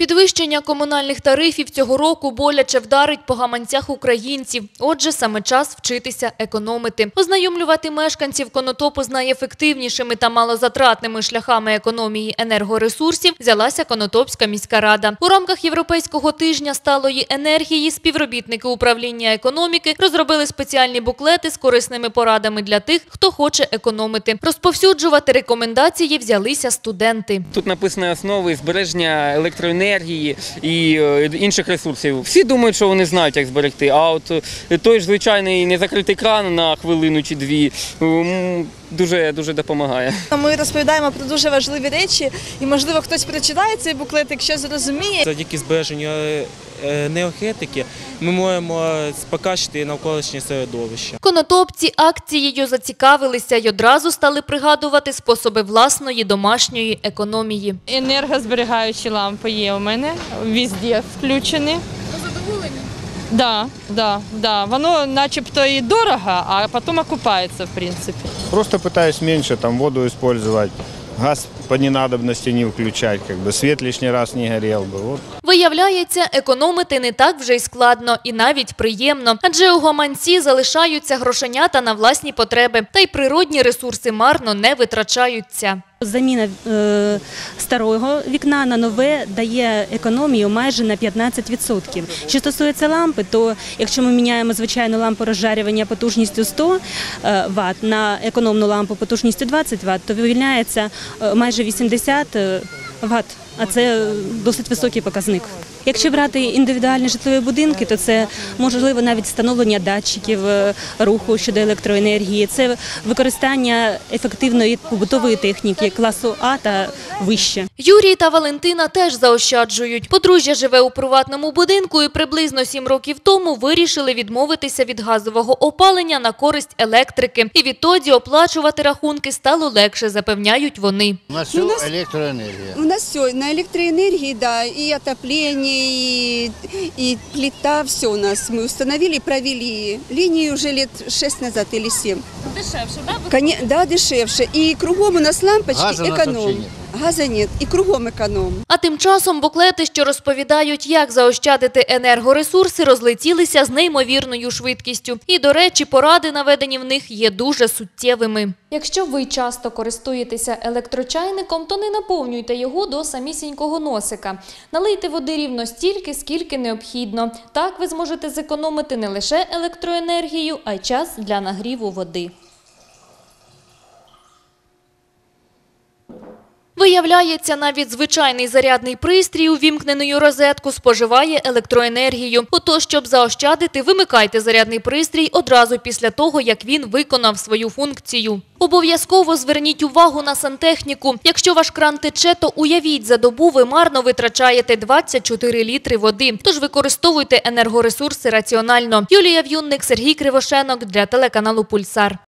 Підвищення комунальних тарифів цього року боляче вдарить по гаманцях українців. Отже, саме час вчитися економити. Ознайомлювати мешканців конотопу з найефективнішими та малозатратними шляхами економії енергоресурсів взялася Конотопська міська рада. У рамках Європейського тижня сталої енергії співробітники управління економіки розробили спеціальні буклети з корисними порадами для тих, хто хоче економити. Розповсюджувати рекомендації взялися студенти. Тут написано основи збереження електроенергії і е, інших ресурсів. Всі думають, що вони знають, як зберегти. А от е, той ж звичайний незакритий кран на хвилину чи дві дуже дуже допомагає. Ми розповідаємо про дуже важливі речі, і можливо хтось прочитає цей буклет, якщо зрозуміє. Завдяки збереженню е, енергетики ми можемо покращити навколишнє середовище. Конотопці акцією зацікавилися й одразу стали пригадувати способи власної домашньої економії. Енергозберігаючі лампи є у мене, везде включені. задоволені? Да, да, да. Воно начебто і дорого, а потім окупається, в принципі. Просто пытаюсь меньше там воду использовать, газ по ненадобности не включать, как бы свет лишний раз не горел бы. Вот Виявляється, економити не так вже й складно і навіть приємно, адже у гаманці залишаються грошенята на власні потреби, та й природні ресурси марно не витрачаються. Заміна е, старого вікна на нове дає економію майже на 15%. Що стосується лампи, то якщо ми міняємо звичайну лампу розжарювання потужністю 100 е, Вт на економну лампу потужністю 20 Вт, то вивільняється е, майже 80 Вт, а це досить високий показник. Якщо брати індивідуальні житлові будинки, то це можливо навіть встановлення датчиків е, руху щодо електроенергії, це використання ефективної побутової техніки класу А та вище. Юрій та Валентина теж заощаджують. Подружжя живе у приватному будинку і приблизно сім років тому вирішили відмовитися від газового опалення на користь електрики. І відтоді оплачувати рахунки стало легше, запевняють вони. У нас все электроэнергия. У нас все на электроэнергии, да, и отопление, и, и плита, все у нас. Мы установили, провели линию уже лет 6 назад или 7. Дешевше, да? да, дешевше. И кругом у нас лампочки Газа у нас вообще эконом. нет. Газа нет, и кругом эконом. А тим часом буклети, що розповідають, як заощадити енергоресурси, розлетілися з неймовірною швидкістю. І, до речі, поради, наведені в них, є дуже суттєвими. Якщо ви часто користуєтеся електрочайником, то не наповнюйте його до самісінького носика. Налийте води рівно стільки, скільки необхідно. Так ви зможете зекономити не лише електроенергію, а й час для нагріву води. Виявляється, навіть звичайний зарядний пристрій, увімкнений у розетку, споживає електроенергію. Отож, щоб заощадити, вимикайте зарядний пристрій одразу після того, як він виконав свою функцію. Обов'язково зверніть увагу на сантехніку. Якщо ваш кран тече, то уявіть, за добу ви марно витрачаєте 24 літри води. Тож використовуйте енергоресурси раціонально. Юлія В'юнник, Сергій Кривошенок для телеканалу Пульсар.